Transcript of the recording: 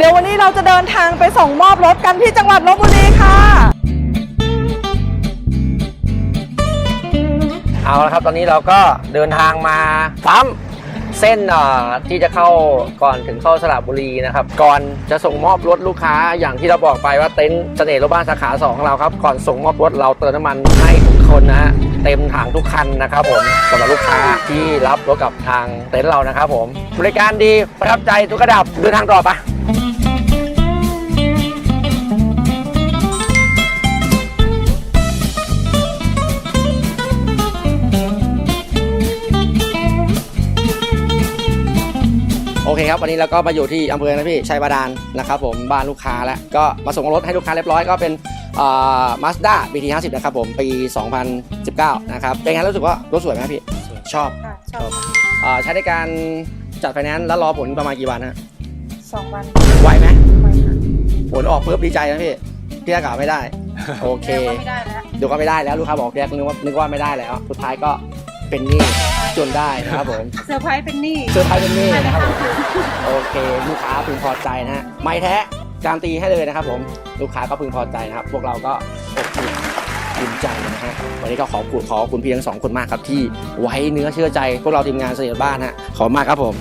เดี๋ยววันนี้เราจะเดินทางไปส่งมอบรถกันที่จังหวัดลบบุรีค่ะ เอาละครับ ตอนนี้เราก็เดินทางมาปั๊ม เส้นอ่อที่จะเข้าก่อนถึงเข้าสระบุรีนะครับ ก่อนจะส่งมอบรถลูกค้าอย่างที่เราบอกไปว่าเต็นท์เสน่ห์รถบ้านสาขา2ของเราครับ ก่อนส่งมอบรถเราเติมน้ำมันให้ทุกคนนะฮะเต็มถังทุกคันนะครับผมสำหรับลูกค้าที่รับรถกับทางเต็นท์เรานะครับผมบริการดีประทับใจทุกระดับเดินทางต่อปะ อเคครับวันนี้เราก็มาอยู่ที่อำเภอนะพี่ชัยบาดาลนะครับผมบ้านลูกค้าแล้วก็มาส่งรถให้ลูกค้าเรียบร้อยก็เป็นมาสด้า BT 50นะครับผมปี 2019 นะครับเป็นไงรู้สึกว่ารถสวยไหมครับพี่ชอบค่ะชอบเอ่อใช้ในการจัดไฟแนนซ์แล้วรอผลประมาณกี่วันฮะสองวันไหวไหมไปค่ะผลออกปุ๊บดีใจนะพี่พี่กล่าวไม่ได้ โอเคเรียกว่าไม่ได้แล้วเดี๋ยวก็ไม่ได้แล้วลูกค้าบอกเรียกนึกว่านึกว่าไม่ได้แล้วสุดท้ายก็เป็นหนี้จนได้นะครับผมเซอร์ไพรส์เป็นหนี้เซอร์ไพรส์เป็นหนี้นะครับผม โอเค ลูกค้าพึงพอใจนะฮะไม่แท้การตีให้เลยนะครับ ผมลูกค้าก็พึงพอใจนะครับ พวกเราก็อบอุ่นภูมิใจนะฮะวันนี้ก็ขอบคุณขอบคุณพี่ทั้งสองคนมากครับที่ไว้เนื้อเชื่อใจ พวกเราทีมงานเสียบ้านฮะขอบมากครับผม